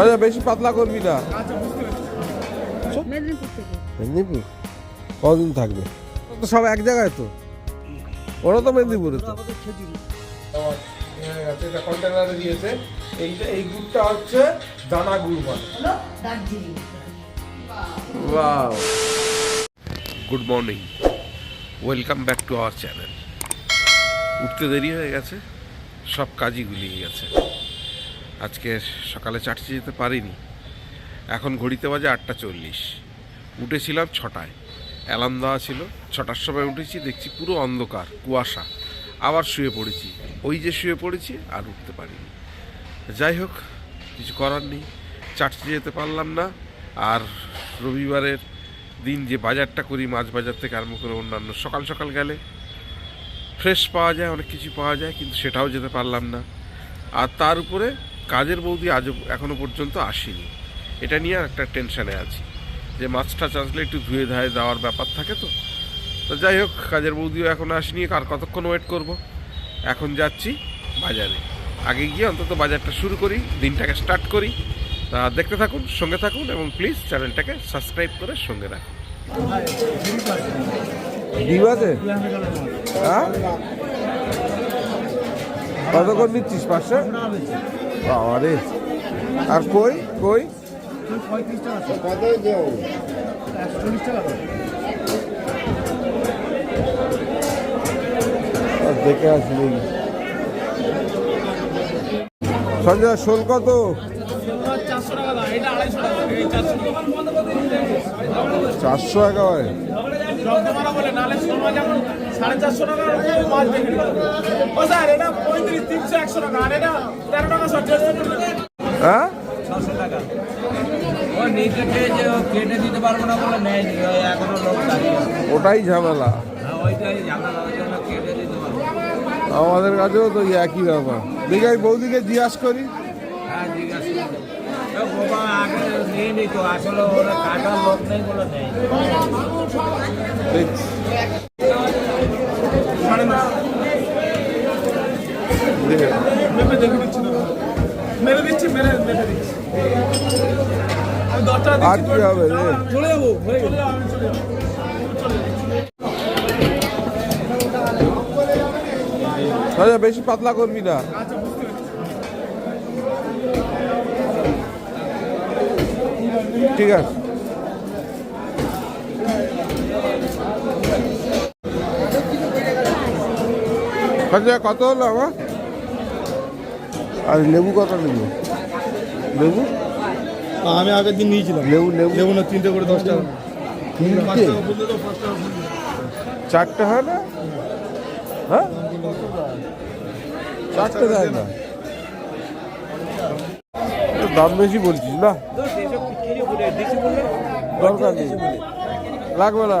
আচ্ছা বেশি পাতলা করবি না। মেদিনীপুর কদিন থাকবে? তো সব এক জায়গায় তো। ওরা তো মেদিনীপুরে তো। এটা কন্টেনারে দিয়েছে এইটা এই গুড়টা হচ্ছে দানা গুড় wow good morning welcome back to our channel উঠতে দেরি হয়ে গেছে। সব কাজই গুলিয়ে গেছে। আজকে সকালে চারটে যেতে পারিনি। এখন ঘড়িতে বাজে আটটা চল্লিশ। উঠেছিলাম ছটায়। অ্যালার্ম দেওয়া ছিল। ছটার সময় উঠেছি, দেখছি পুরো অন্ধকার, কুয়াশা। আবার শুয়ে পড়েছি। ওই যে শুয়ে পড়েছি, আর উঠতে পারিনি। যাই হোক, কিছু করার নেই। চারটে যেতে পারলাম না। আর রবিবারের দিন যে বাজারটা করি, মাছ বাজার থেকে আরম্ভ করে অন্যান্য সকাল সকাল গেলে ফ্রেশ পাওয়া যায়, অনেক কিছু পাওয়া যায়, কিন্তু সেটাও যেতে পারলাম না। আর তার উপরে কাজের বৌদি আজও এখনও পর্যন্ত আসেনি। এটা নিয়ে আর একটা টেনশানে আছি। যে মাছটা চাষলে একটু ধুয়ে ধায়ে দেওয়ার ব্যাপার থাকে তো। তো যাই হোক, কাজের বৌদিও এখন আসেনি আর কতক্ষণ ওয়েট করব? এখন যাচ্ছি বাজারে। আগে গিয়ে অন্তত বাজারটা শুরু করি, দিনটাকে স্টার্ট করি। তা দেখতে থাকুন, সঙ্গে থাকুন এবং প্লিজ চ্যানেলটাকে সাবস্ক্রাইব করে সঙ্গে রাখুন। আছে? হ্যাঁ? কত করে নিচ্ছিস? পাঁচশো? আরে আর কই? কই? দেখে আসি দেখি। সঞ্জয়, শোল কত? চারশো টাকা দাম জব্দ বলে যেমন সাড়ে চারশো টাকা মাছ বিক্রি করে ও স্যার এটা পঁয়ত্রিশ তিনশো একশো টাকা আর এটা তেরো টাকা সত্তর হ্যাঁ? ছশো টাকা। ও কেটে দিতে পারব না বলে এখনও লোক ওটাই ঝামেলা। হ্যাঁ ওইটাই ঝামেলা ওই জন্য কেটে দিতে পারব। আমাদের কাছেও তো একই ব্যাপার। দেখি আমি বৌদিকে জিজ্ঞাসা করি। হ্যাঁ জিজ্ঞাসা বাবা আগে নিয়ে নিত আসলে ওরা কাটার লোক নেই বলে নেই কি হবে চলে যাব আচ্ছা বেশি পাতলা করবি না ঠিক আছে। আচ্ছা কত হলো আমার? আর লেবু কত নেব? লেবু? আমি আগের দিন নিয়েছিলাম। লেবু লেবু। লেবু না তিনটে করে দশ টাকা। তিনটে? চারটে হয় না? হ্যাঁ? চারটে দেয় না? দাম বেশি বলছিস না? দরকার নেই। লাগবে না।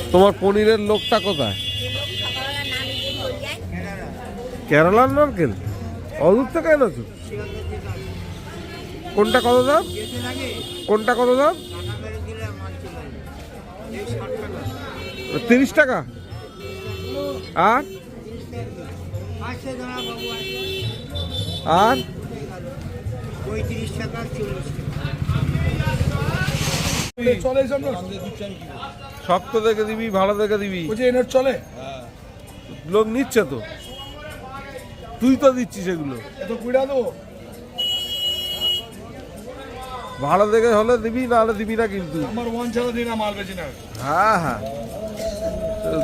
তোমার পনিরের লোকটা কোথায়? কেরালার নারকেল অদূর থেকে এনেছো কোনটা কত দাম? কোনটা কত দাম? তিরিশ টাকা। আর? আর? চলে এসব শক্ত দেখে দিবি ভালো দেখে দিবি। ওই যে এনের চলে। লোক নিচ্ছে তো। তুই তো দিচ্ছিস এগুলো। এত কুড়া দেবো। ভালো দেখে হলে দিবি না হলে দিবি না কিন্তু। আমার ওয়ান ছাড়া মাল বেশি না। হ্যাঁ হ্যাঁ।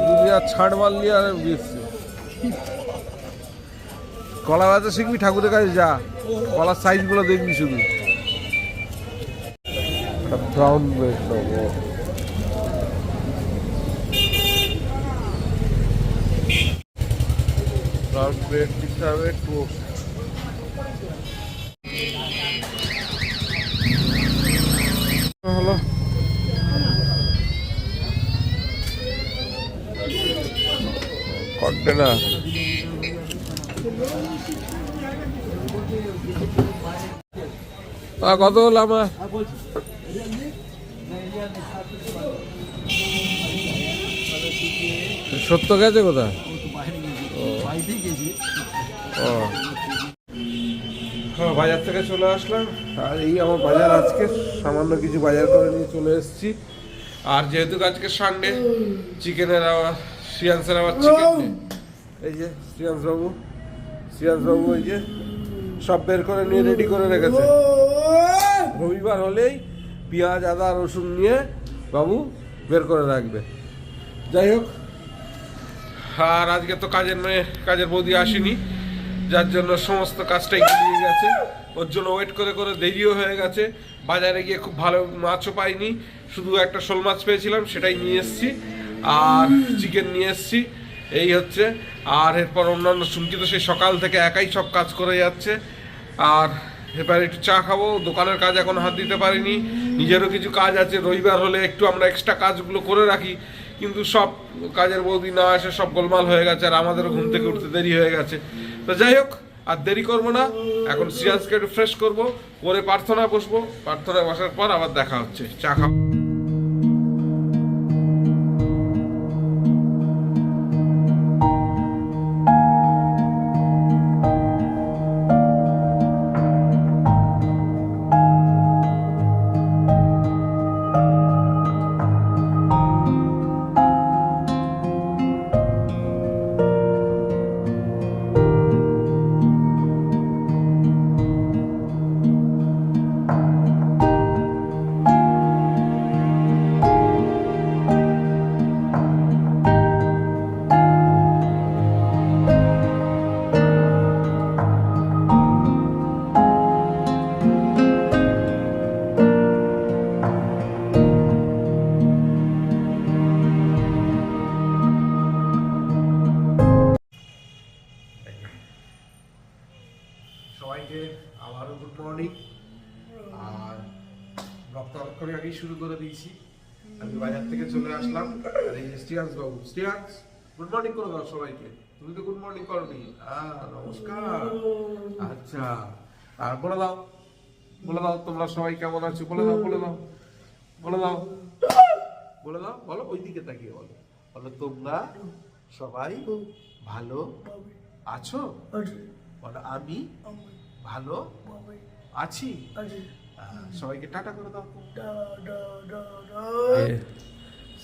দুনিয়া ছাড় মারলি আর বেশছে কলা বাজা শিখবি ঠাকুরের কাছে যা। কলার সাইজগুলো দেখবি শুধু। ব্রাউন ব্রেড নেব ব্রাউন ব্রেড দিতে হবে টোস্ট হলো কন্টেনার কত লামা সত্য গেছে কোথায়? ও। হ্যাঁ বাজার থেকে চলে আসলাম। আর এই আমার বাজার আজকে, সামান্য কিছু বাজার করে নিয়ে চলে এসেছি। আর যেহেতু আজকে সানডে চিকেনের আবার শ্রিয়াংসের আবার চিকেন এই যে শ্রিয়াংস বাবু শ্রিয়াংস এই যে, সব বের করে নিয়ে রেডি করে রেখেছে। রবিবার হলেই পেঁয়াজ, আদা, রসুন নিয়ে বাবু বের করে রাখবে। যাই হোক আর আজকে তো কাজের মেয়ে, কাজের বৌদি আসেনি, যার জন্য সমস্ত কাজটাই গিয়ে গেছে। ওর জন্য ওয়েট করে করে দেরিও হয়ে গেছে। বাজারে গিয়ে খুব ভালো মাছও পাইনি। শুধু একটা শোল মাছ পেয়েছিলাম, সেটাই নিয়ে এসেছি। আর চিকেন নিয়ে এসেছি। এই হচ্ছে। আর এরপর অন্যান্য শুনকি তো সেই সকাল থেকে একাই সব কাজ করে যাচ্ছে। আর এবার একটু চা খাব। দোকানের কাজ এখন হাত দিতে পারিনি। নিজেরও কিছু কাজ আছে। রবিবার হলে একটু আমরা এক্সট্রা কাজগুলো করে রাখি। কিন্তু সব কাজের বৌদি না আসে সব গোলমাল হয়ে গেছে আর আমাদেরও ঘুম থেকে উঠতে দেরি হয়ে গেছে। তো যাই হোক, আর দেরি করব না। এখন সিরিয়াসকে একটু ফ্রেশ করব, করে প্রার্থনা বসবো। প্রার্থনা বসার পর আবার দেখা হচ্ছে। চা খাব। শুরু করে দিয়েছি। আমি বাজার থেকে চলে আসলাম। আর এই স্টিয়ান্স বাবু স্টিয়ান্স গুড মর্নিং করে দাও সবাইকে। তুমি তো গুড মর্নিং করনি। হ্যাঁ নমস্কার। আচ্ছা আর বলে দাও বলে দাও তোমরা সবাই কেমন আছো? বলে দাও বলে দাও বলে দাও। বলে দাও বলো ওই দিকে তাকিয়ে বলো। বলো তোমরা সবাই ভালো আছো? বলো আমি ভালো আছি। সবাইকে টাটা করে দাও।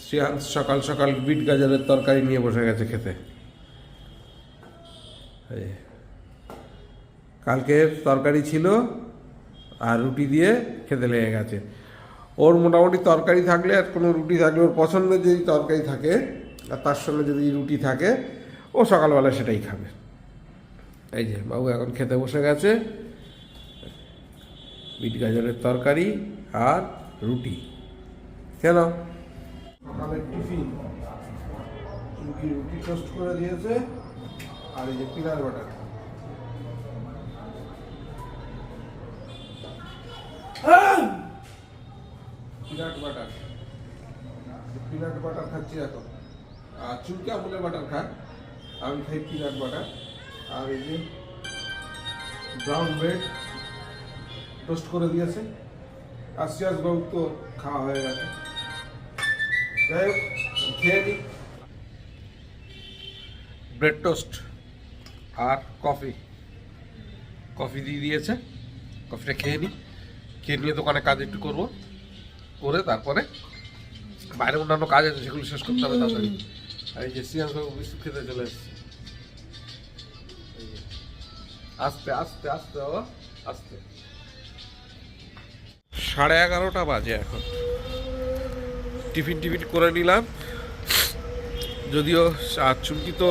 শ্রেয়াংশ সকাল সকাল বিট গাজরের তরকারি নিয়ে বসে গেছে খেতে। কালকে তরকারি ছিল আর রুটি দিয়ে খেতে লেগে গেছে। ওর মোটামুটি তরকারি থাকলে আর কোনো রুটি থাকলে ওর পছন্দের যদি তরকারি থাকে আর তার সঙ্গে যদি রুটি থাকে ও সকালবেলা সেটাই খাবে। এই যে বাবু এখন খেতে বসে গেছে। বিট গাজরের তরকারি আর রুটি। কেন? সকালের টিফিন। রুটি রুটি টোস্ট করে দিয়েছে, আর এই যে peanut butter. Peanut butter. Peanut butter খাচ্ছি এখন। আর চুলকে বাটার খায় আমি খাই পিনাট বাটার। আর এই যে ব্রাউন ব্রেড টোস্ট করে দিয়েছে। আর সিয়াস বাবু তো খাওয়া হয়ে গেছে। যাই হোক, খেয়ে নিই। ব্রেড টোস্ট আর কফি। কফি দিয়ে দিয়েছে। কফিটা খেয়ে নিই। খেয়ে নিয়ে দোকানে কাজ একটু করব। করে তারপরে বাইরে অন্যান্য কাজ আছে, সেগুলো শেষ করতে হবে তাড়াতাড়ি। এই যে সিয়াস বাবু বিস্কুট খেতে চলে এসেছে। আস্তে আস্তে আস্তে আস্তে। সাড়ে এগারোটা বাজে এখন। টিফিন টিফিন করে নিলাম। যদিও আর চুমকি তো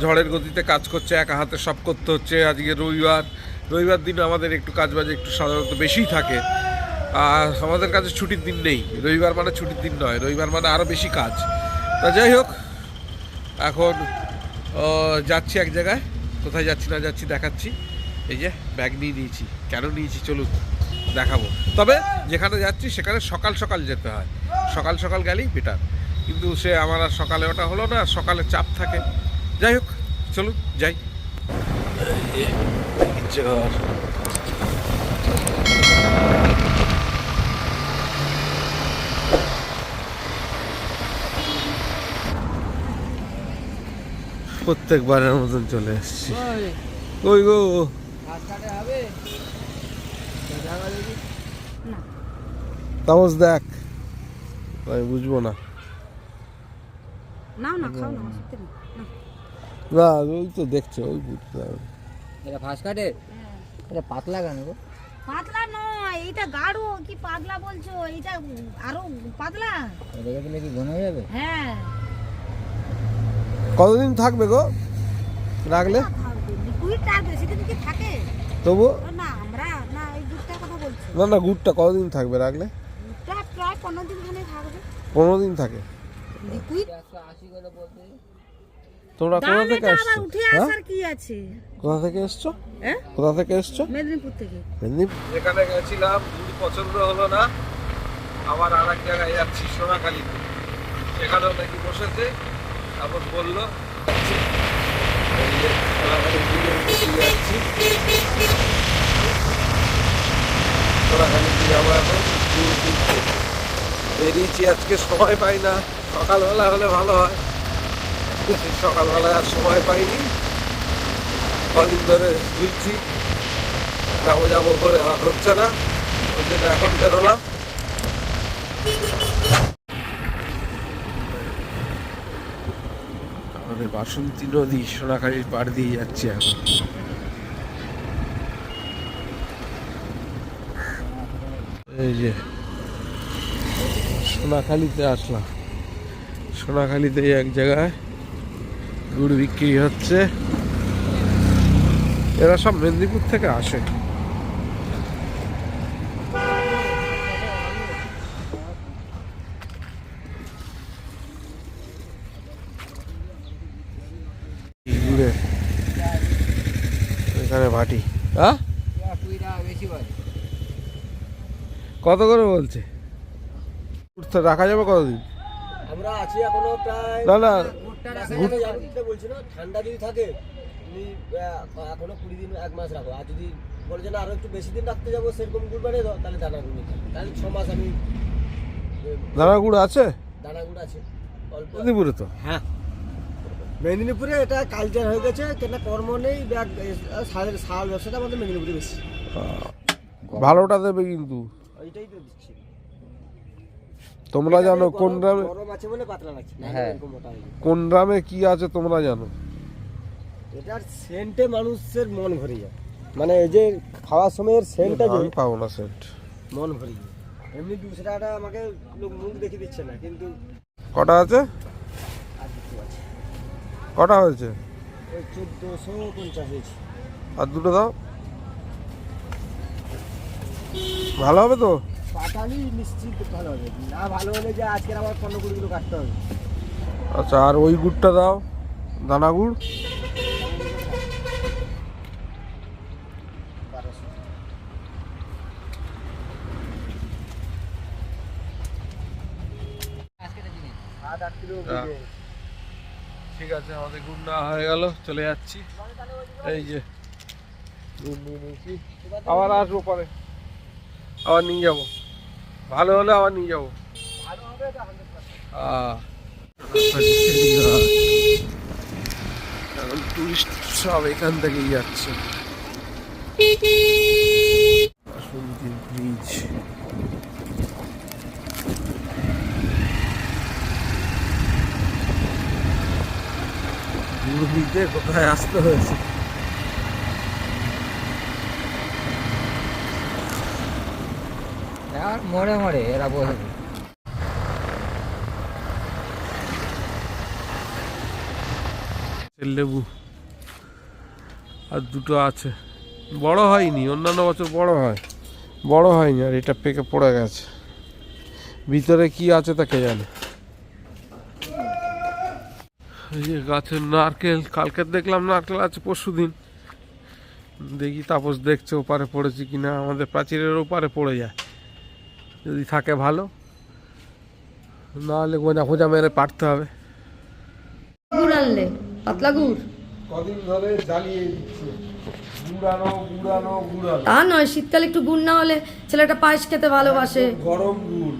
ঝড়ের গতিতে কাজ করছে, একা হাতে সব করতে হচ্ছে। আজকে রবিবার রবিবার দিন আমাদের একটু কাজ বাজে একটু সাধারণত বেশিই থাকে। আর আমাদের কাছে ছুটির দিন নেই। রবিবার মানে ছুটির দিন নয়, রবিবার মানে আরও বেশি কাজ। তা যাই হোক, এখন যাচ্ছি এক জায়গায়। কোথায় যাচ্ছি না যাচ্ছি দেখাচ্ছি। এই যে ব্যাগ নিয়ে নিয়েছি। কেন নিয়েছি? চলুন। দেখাবো। তবে যেখানে যাচ্ছি সেখানে সকাল সকাল যেতে হয়। সকাল সকাল গেলেই বেটার কিন্তু সে আমার আর সকালে ওটা হলো না সকালে চাপ থাকে। যাই হোক চলুন যাই। প্রত্যেকবারের মতন চলে এসেছি। ওই। গো? তামস দেখ। আমি বুঝব না। নাও না খাও না না ওই তো দেখছে ওই বুঝতে হবে। এটা ফাঁস কাটে? এটা পাতলা কেন গো? পাতলা নয় এইটা গাঢ় কি পাতলা বলছো? এইটা আরও পাতলা। রেখে দিলে কি ঘন হয়ে যাবে? হ্যাঁ। কতদিন থাকবে গো? রাখলে? লিকুইড টাইপ সেটা কি থাকে। তবু? না না গুড়টা কতদিন থাকবে রাখলে? দুধটা প্রায় পনেরো দিন থাকবে। পনেরো দিন থাকে তোমরা কোথা থেকে আসছো? উঠে হ্যাঁ? আসার কি আছে? কোথা থেকে এসছো? হ্যাঁ কোথা থেকে এসছো? মেদিনীপুর থেকে। মেদিনীপুর? যেখানে গেছিলাম গুড় পছন্দ হলো না। আবার আর এক জায়গায় যাচ্ছি সোনাখালীতে সেখানেও নাকি বসেছে তারপর বলল যাচ্ছি। এই যে সোনাখালী দিয়ে বেরিয়ে যাচ্ছি সোনাখালী দিয়ে আমরা এখন বেরিয়েছি আজকে সময় পাই না। সকালবেলা হলে ভালো হয়। সকালবেলা আর সময় পাইনি। কদিন ধরে ঘুরছি। যাব যাব করে আর হচ্ছে না। ওই জন্য এখন বেরোলাম। আমাদের বাসন্তী নদী সোনাখালীর পাড় দিয়ে যাচ্ছে এখন। এই যে, সোনাখালীতে আসলাম। সোনাখালীতে এক জায়গায় গুড় বিক্রি হচ্ছে। এরা সব মেদিনীপুর থেকে আসে। এখানে ভাটি। হ্যাঁ কুড়ি টাকা বেশি বলে কত করে বলছে? রাখা যাবে কতদিন? আমরা আছি এখনও প্রায় না না। বলছি না ঠান্ডা যদি থাকে তুমি এখনও কুড়ি দিন এক মাস রাখো। আর যদি বলে যে না আরও একটু বেশি দিন রাখতে যাব সেরকম গুড় বানিয়ে দাও তাহলে দানা গুড় তাহলে ছ মাস আমি দানা গুড় আছে? দানা গুড় আছে অল্প। মেদিনীপুরে তো? হ্যাঁ। মেদিনীপুরে এটা কালচার হয়ে গেছে কেন কর্ম নেই ব্যাগ সাল ব্যবসাটা আমাদের মেদিনীপুরে বেশি। ভালোটা দেবে কিন্তু। ওইটাই তো দিচ্ছি। তোমরা জানো কোন গরম- গ্রামে আছে বলে পাতলা লাগছে হ্যাঁ। কোন গ্রামে কি আছে তোমরা জানো? এটার সেন্টে মানুষের মন ভরে যায়। মানে এই যে খাওয়ার সময়ের সেন্টটা যে আমি পাবো না সেন্ট। মন ভরে যায়। এমনি দুশো টাকাটা আমাকে লোক মুখ দেখে দিচ্ছে না কিন্তু কটা আছে? আর কিছু আছে। কটা হয়েছে? ওই চোদ্দোশো পঞ্চাশ হয়েছে। আর দুটো দাও। ভালো হবে তো? পাটালি নিশ্চিত ভালো হবে। না ভালো হলে যে আজকের আমার পনেরো কুড়ি কিলো কাটতে হবে। আচ্ছা আর ওই গুড়টা দাও দানা গুড়। হ্যাঁ। ঠিক আছে আমাদের গুড় না হয়ে গেল চলে যাচ্ছি। এই যে গুড় নিয়ে নিয়েছি। আবার আসব পরে। আবার নিয়ে যাব। ভালো হলে আবার নিয়ে যাব। ভালো হবে এটা 100% আহ। এখন টুরিস্ট সব এখান থেকেই যাচ্ছে। ব্রিজ দূর কোথায় আসতে হয়েছে? মরে মরে এরা বসে লেবু, আর দুটো আছে। বড় হয়নি, অন্যান্য বছর বড় হয়। বড় হয়নি, আর এটা পেকে পড়ে গেছে। ভিতরে কি আছে তা কে জানে? এই গাছের নারকেল, কালকে দেখলাম নারকেল আছে পরশু দিন। দেখি, তাপস দেখছে ওপারে পড়েছে কিনা, আমাদের প্রাচীরের ওপারে পড়ে যায়। যদি থাকে ভালো নাহলে গোজা খোঁজা মেরে পারতে হবে। গুড় আনলে পাতলা গুড়? কদিন ধরে জ্বালিয়ে দিচ্ছে। গুড়ানো গুড়ানো গুড়ানো। তা নয় শীতকালে একটু গুড় না হলে ছেলেটা পায়েস খেতে ভালোবাসে। গরম গুড়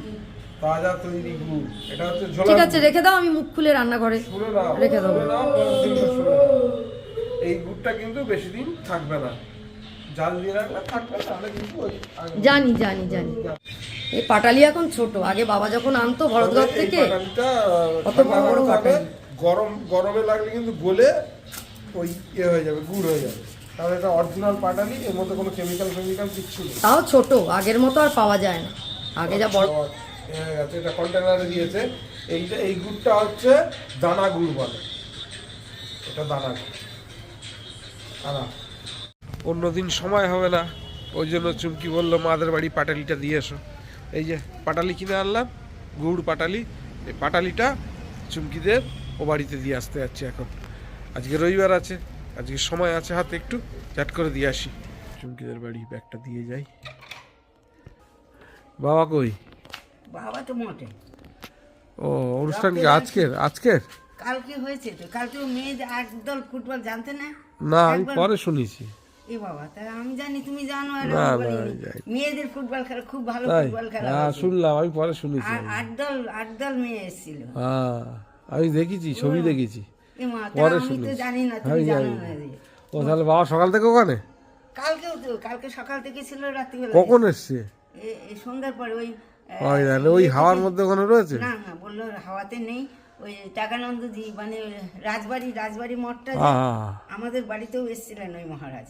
তাজা তৈরি গুড় এটা হচ্ছে ঝোলা ঠিক আছে রেখে দাও আমি মুখ খুলে রান্না করে রেখে নাও। এই গুড়টা কিন্তু বেশি দিন থাকবে না। জানি জানি জানি। এই পাটালি এখন ছোট। আগে বাবা যখন আনতো ভরতগড় থেকে কত বড় বড় পাটালি। গরম গরমে লাগলে কিন্তু গলে ওই ইয়ে হয়ে যাবে গুড় হয়ে যাবে। তাহলে এটা অরিজিনাল পাটালি এর মধ্যে কোনো কেমিক্যাল ফেমিক্যাল কিচ্ছু নেই। তাও ছোট আগের মতো আর পাওয়া যায় না। আগে যা বড় এটা কন্টেনারে দিয়েছে। এইটা এই গুড়টা হচ্ছে দানা গুড় বলে। এটা দানা গুড়। দানা। অন্যদিন সময় হবে না। ওই জন্য চুমকি বলল মাদের বাড়ি পাটালিটা দিয়ে এসো। এই যে পাটালি কিনে আনলাম গুড় পাটালি। এই পাটালিটা চুমকিদের ও বাড়িতে দিয়ে আসতে যাচ্ছি এখন। আজকে রবিবার আছে আজকে সময় আছে হাতে একটু। চ্যাট করে দিয়ে আসি। চুমকিদের বাড়ি ব্যাগটা দিয়ে যাই। বাবা কই? বাবা তো মোটে। ও অনুষ্ঠান কি আজকের? আজকের? কালকে হয়েছে তো কালকে মেয়ে একদল ফুটবল জানতে না? না আমি পরে শুনেছি। এ বাবা তা আমি জানি তুমি জানো আর। মেয়েদের ফুটবল খেলা খুব ভালো ফুটবল খেলা হ্যাঁ শুনলাম আমি পরে শুনেছি। আট দল আট দল মেয়ে এসেছিল। হ্যাঁ আমি দেখেছি ছবি দেখেছি। এ মা তা পরে শুনেছি। জানি না তুমি জানো না। না। ও তাহলে বাবা সকাল থেকে ওখানে? কালকেও তো কালকে সকাল থেকে ছিল রাত্রিবেলা কখন এসছে? সন্ধ্যার পরে ওই হাওয়ার মধ্যে ওখানে রয়েছে? না না বলল হাওয়াতে নেই। ওই টাকানন্দজি মানে রাজবাড়ি রাজবাড়ি মঠটা আমাদের বাড়িতেও এসেছিলেন ওই মহারাজ।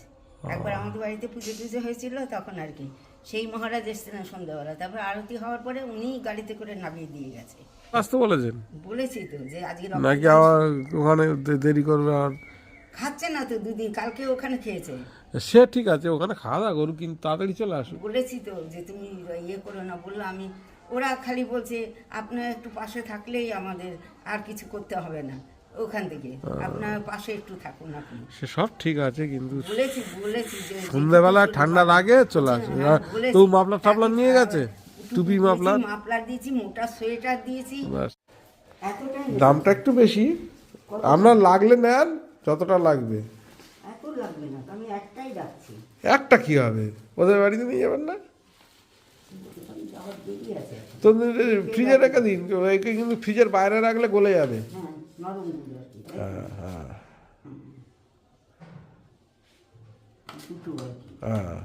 একবার আমাদের বাড়িতে পুজো টুজো হয়েছিল তখন আর কি। সেই মহারাজ এসেছিলেন সন্ধ্যাবেলা। তারপর আরতি হওয়ার পরে উনি গাড়িতে করে নামিয়ে দিয়ে গেছে। আসতে বলেছেন। বলেছি তো যে আজকে নাকি আবার ওখানে দেরি করবে আর? খাচ্ছে না তো দুদিন কালকে ওখানে খেয়েছে। সে ঠিক আছে ওখানে খাওয়া দাওয়া করুক কিন্তু তাড়াতাড়ি চলে আসুক। বলেছি তো যে তুমি ইয়ে করো না বলল আমি ওরা খালি বলছে আপনার একটু পাশে থাকলেই আমাদের আর কিছু করতে হবে না। ওখান থেকে। আপনার পাশে একটু থাকুন আপনি। সে সব ঠিক আছে কিন্তু বলেছি বলেছি যে সন্ধ্যাবেলা ঠান্ডার আগে চলে আসবে হ্যাঁ, তো মাফলার টাফলার নিয়ে গেছে? টুপি মাফলার? মাফলার দিয়েছি মোটা সোয়েটার দিয়েছি। দামটা একটু বেশি। আপনার লাগলে নেন যতটা লাগবে। এত লাগবে না আমি একটাই রাখছি। একটা কি হবে? ওদের বাড়িতে নিয়ে যাবেন না? তো ফ্রিজে রেখে দিন একে কিন্তু ফ্রিজের বাইরে রাখলে গলে যাবে। হ্যাঁ নরমগুলো আর কি তাই? হ্যাঁ হ্যাঁ। দুটো আর কি। হ্যাঁ।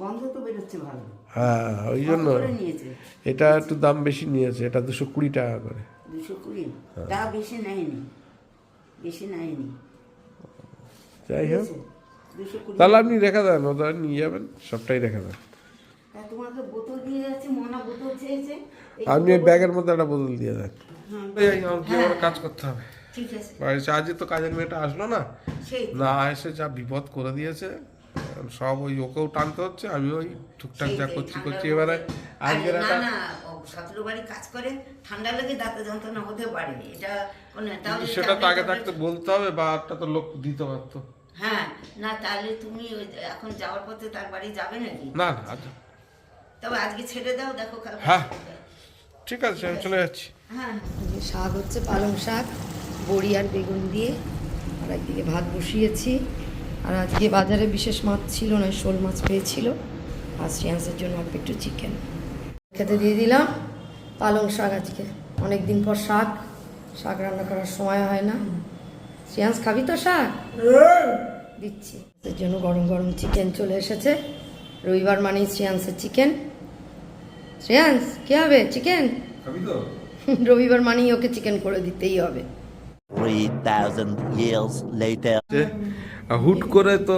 গন্ধ তো বেরোচ্ছে ভালো। হ্যাঁ ওই জন্য এটা একটু দাম বেশি নিয়েছে এটা দুশো কুড়ি টাকা করে। দুশো কুড়ি? হ্যাঁ। তা বেশি নেয়নি বেশি নেয়নি। যাই হোক। তাহলে আপনি রেখে দেন ওদের নিয়ে যাবেন সবটাই রেখে দেন। তোমাকে বোতল দিয়ে যাচ্ছে মনা বোতল চেয়েছে। আপনি ব্যাগের মধ্যে একটা বোতল দিয়ে দেন। হ্যাঁ, আবার কাজ করতে হবে। ঠিক আছে। তো কাজের মেয়েটা আসলো না। না এসে যা বিপদ করে দিয়েছে সব ওই ওকেও টানতে হচ্ছে আমি ওই টুকটাক যা করছি করছি এবারে আরে আজকের না না ও বাড়ি কাজ করে ঠান্ডা লেগে দাঁতে যন্ত্রণা হতে পারে এটা সেটা তো আগে থাকতে বলতে হবে বা একটা তো লোক দিতে পারতো। হ্যাঁ না তাহলে তুমি ওই এখন যাওয়ার পথে তার বাড়ি যাবে নাকি? না না আচ্ছা। তবে আজকে ছেড়ে দাও দেখো হ্যাঁ। ঠিক আছে আমি চলে যাচ্ছি। হ্যাঁ। শাক হচ্ছে পালং শাক বড়ি আর বেগুন দিয়ে। আর একদিকে ভাত বসিয়েছি। আর আজকে বাজারে বিশেষ মাছ ছিল না শোল মাছ পেয়েছিল। আর শ্রেয়াংসের জন্য অল্প একটু চিকেন খেতে দিয়ে দিলাম পালং শাক আজকে। অনেক দিন পর শাক শাক রান্না করার সময় হয় না। শ্রেয়াংস খাবি তো শাক? দিচ্ছি। এর জন্য গরম গরম চিকেন চলে এসেছে। রবিবার মানেই শ্রেয়াংসের চিকেন শ্রেয়াংস কী হবে? চিকেন রবিবার মানেই ওকে চিকেন করে দিতেই হবে। 3,000 years হুট করে তো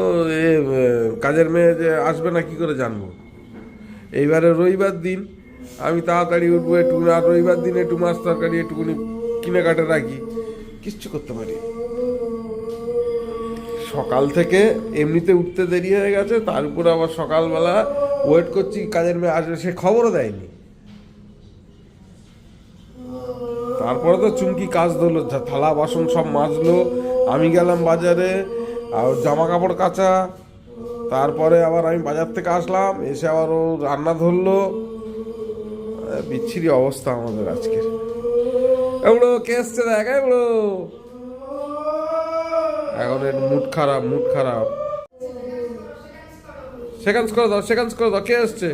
কাজের মেয়ে যে আসবে না কি করে জানব? এইবারে রবিবার দিন আমি তাড়াতাড়ি উঠবো একটু আর রবিবার দিন একটু মাছ তরকারি একটুকুনি কিনে কাটে রাখি। কিচ্ছু করতে পারি সকাল থেকে এমনিতে উঠতে দেরি হয়ে গেছে তার উপর আবার সকালবেলা ওয়েট করছি কাজের মেয়ে আসবে, সে খবরও দেয়নি। তারপরে তো চুমকি কাজ ধরলো থালা, বাসন সব মাজলো। আমি গেলাম বাজারে, আর জামা কাপড় কাচা। তারপরে আবার আমি বাজার থেকে আসলাম, এসে আবার ও রান্না ধরলো। বিচ্ছিরি অবস্থা আমাদের আজকের। এগুলো কে এসছে দেখ এগুলো এখন মুড খারাপ মুড খারাপ। সেকেন্ডস করে দাও সেকেন্ডস করে দাও কে এসছে?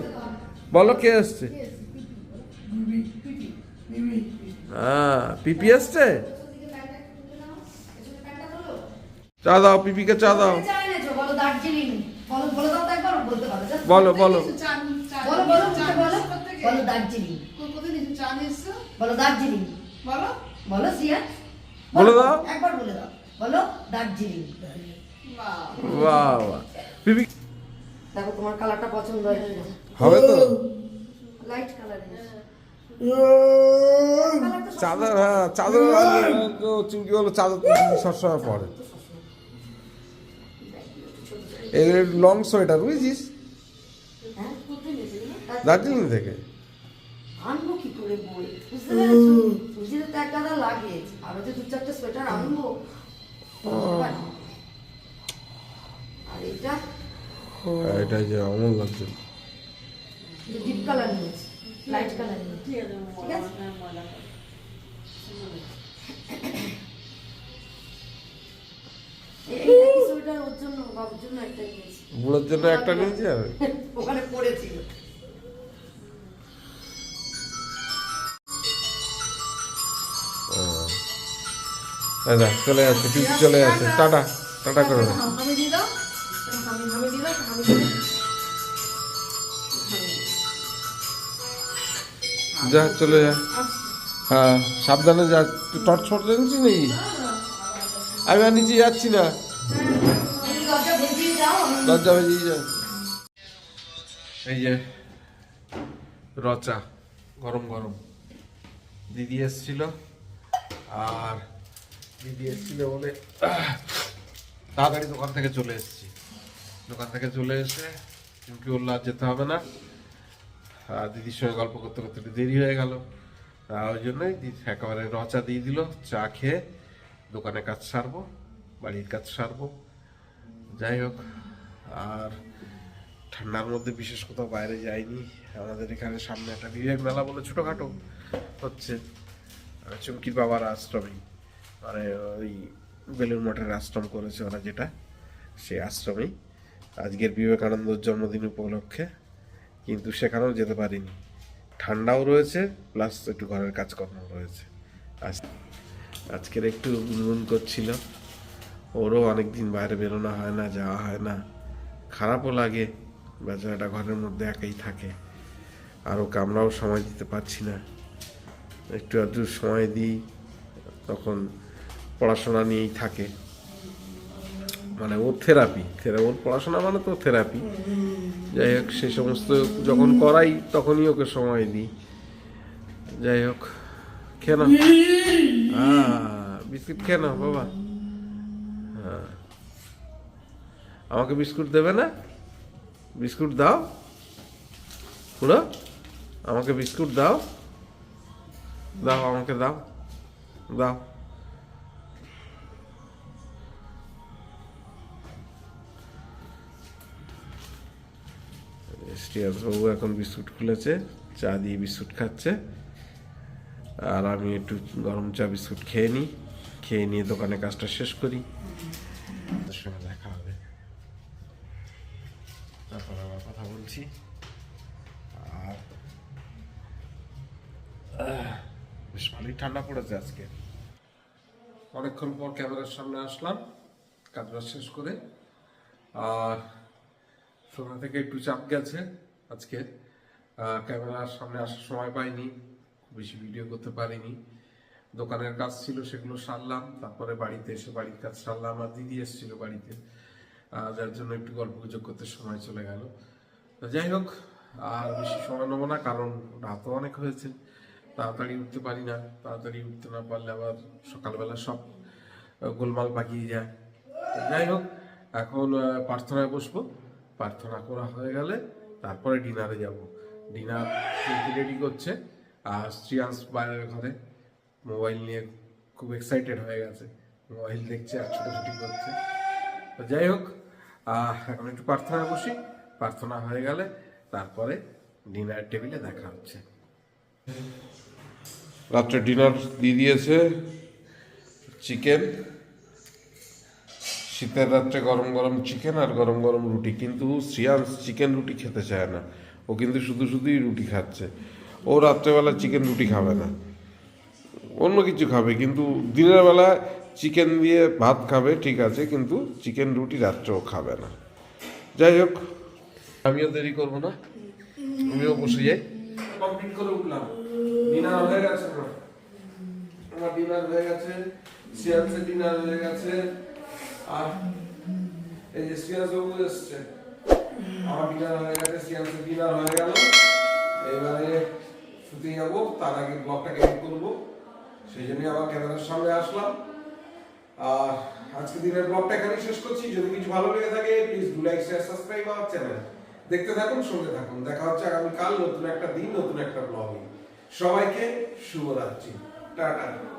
বলো কে এসছে? হ্যাঁ পিপি এসছে? চা দাও পিপিকে চা দাও। বলো দার্জিলিং বলো। বলো দাও একবার বলো বলো বলো। বলো উঠে বলো বলো দার্জিলিং। বলো। দার্জিলিং বলো সিয়া। বলে দাও। একবার বলে দাও। বলো দার্জিলিং। বাহ বাহ। পিপি দেখো তোমার কালারটা পছন্দ হয়েছে হবে তো? লাইট কালার চাদর হ্যাঁ চাদর চুমকি চাদর সবসময় পরে। এগুলো লং সোয়েটার বুঝেছিস? দার্জিলিং থেকে। আনব কি করে বই? বুঝতে পেরেছ? সুজিতে তো এক গাদা লাগে আরও যে দু চারটে সোয়েটার আনব। আর এটা এটা যে অমল লাগছে। ডিপ কালার নিয়েছি লাইট কালার নিয়েছি। ঠিক আছে? বুড়োর জন্য একটা নিয়েছি। আর? ওখানে পড়েছিল। চলে টাটা টাটা করে দাও। যা চলে যা। হ্যাঁ সাবধানে যা তুই টর্চ ফট জানিস নাকি আমি আর নিচে যাচ্ছি না। দরজা ভেজিয়ে যা এই যে রচা গরম গরম। দিদি এসছিল আর দিদি এসছিল বলে তাড়াতাড়ি দোকান থেকে চলে এসেছি। দোকান থেকে চলে এসে চুমকি বলল আর যেতে হবে না। আর দিদির সঙ্গে গল্প করতে করতে একটু দেরি হয়ে গেল। তা ওই জন্যই একেবারে রচা দিয়ে দিল, চা খেয়ে দোকানে কাজ সারবো, বাড়ির কাজ সারবো। যাই হোক, আর ঠান্ডার মধ্যে বিশেষ কোথাও বাইরে যাইনি। আমাদের এখানে সামনে একটা বিবেক মেলা বলে ছোটোখাটো হচ্ছে। চুমকির বাবার আশ্রমই। মানে ওই বেলুর মঠের আশ্রম করেছে ওরা যেটা, সেই আশ্রমেই। আজকের বিবেকানন্দর জন্মদিন উপলক্ষে, কিন্তু সেখানেও যেতে পারিনি। ঠান্ডাও রয়েছে, প্লাস একটু ঘরের কাজকর্ম রয়েছে। আজ, আজকের একটু গুনগুন করছিল ওরও অনেকদিন বাইরে বেরোনো হয় না, যাওয়া হয় না। খারাপও লাগে, বেচারাটা ঘরের মধ্যে একাই থাকে। আর ওকে আমরাও সময় দিতে পারছি না। একটু আধটু সময় দিই, তখন পড়াশোনা নিয়েই থাকে। মানে ওর থেরাপি থেরা ওর পড়াশোনা মানে তো থেরাপি যাই হোক, সে সমস্ত যখন করাই তখনই ওকে সময় দিই। যাই হোক, খেয়ে নাও। হ্যাঁ বিস্কিট খেয়ে নাও, বাবা। হ্যাঁ। আমাকে বিস্কুট দেবে না? বিস্কুট দাও। পুরো? আমাকে বিস্কুট দাও। দাও, আমাকে দাও। দাও। শ্রেয়াস বাবু এখন বিস্কুট খুলেছে, চা দিয়ে বিস্কুট খাচ্ছে। আর আমি একটু গরম চা বিস্কুট খেয়ে নিই, খেয়ে নিয়ে দোকানে কাজটা শেষ করি। সঙ্গে দেখা হবে। তারপর আবার কথা বলছি। আর বেশ ভালোই ঠান্ডা পড়েছে আজকে। অনেকক্ষণ পর ক্যামেরার সামনে আসলাম কাজবাজ শেষ করে। আর, সোনা থেকে একটু চাপ গেছে। আজকে। ক্যামেরার সামনে আসার সময় পাইনি বেশি ভিডিও করতে পারিনি। দোকানের কাজ ছিল সেগুলো সারলাম, তারপরে বাড়িতে এসে বাড়ির কাজ সারলাম, আর দিদি এসেছিল বাড়িতে। যার জন্য একটু গল্প গুজব করতে সময় চলে গেল। যাই হোক, আর বেশি সময় নেব না, কারণ রাতও অনেক হয়েছে। তাড়াতাড়ি উঠতে পারি না, তাড়াতাড়ি উঠতে না পারলে আবার সকালবেলা সব গোলমাল পাকিয়ে যায়। যাই হোক, এখন প্রার্থনায় বসবো। প্রার্থনা করা হয়ে গেলে তারপরে ডিনারে যাব। ডিনার রেডি করছে, আর শ্রিয়াংশ বাইরের ঘরে মোবাইল নিয়ে খুব এক্সাইটেড হয়ে গেছে। মোবাইল দেখছে আর ছোটাছুটি করছে। তো যাই হোক এখন একটু প্রার্থনা বসি। প্রার্থনা হয়ে গেলে তারপরে ডিনার টেবিলে দেখা হচ্ছে। রাত্রে ডিনার দিয়ে দিয়েছে চিকেন। শীতের রাত্রে গরম গরম চিকেন আর গরম গরম রুটি, কিন্তু শ্রিয়াংশ চিকেন রুটি খেতে চায় না। ও কিন্তু শুধু শুধুই রুটি খাচ্ছে। ও রাত্রেবেলা চিকেন রুটি খাবে না। অন্য কিছু খাবে, কিন্তু দিনের বেলা চিকেন দিয়ে ভাত খাবে, ঠিক আছে, কিন্তু চিকেন রুটি রাত্রেও খাবে না। যাই হোক, আমিও দেরি করব না। আমিও বসে যাই। কমপ্লিট করে উঠলাম। ডিনার হয়ে গেছে আমার ডিনার হয়ে গেছে। ডিনার হয়ে গেছে। আর এই যে বাবু এসছে। আমার ডিনার হয়ে গেছে সিয়ান্সের ডিনার হয়ে গেল। এবারে শুতে যাব, তার আগে ব্লগটা এডিট করব। সেই জন্যই আবার ক্যামেরার সামনে আসলাম। আর আজকে দিনের ব্লগটা এখানেই শেষ করছি। যদি কিছু ভালো লেগে থাকে please do like share subscribe আমার চ্যানেল দেখতে থাকুন, সঙ্গে থাকুন। দেখা হচ্ছে আগামীকাল নতুন একটা দিন, নতুন একটা ব্লগে সবাইকে শুভরাত্রি। টাটা।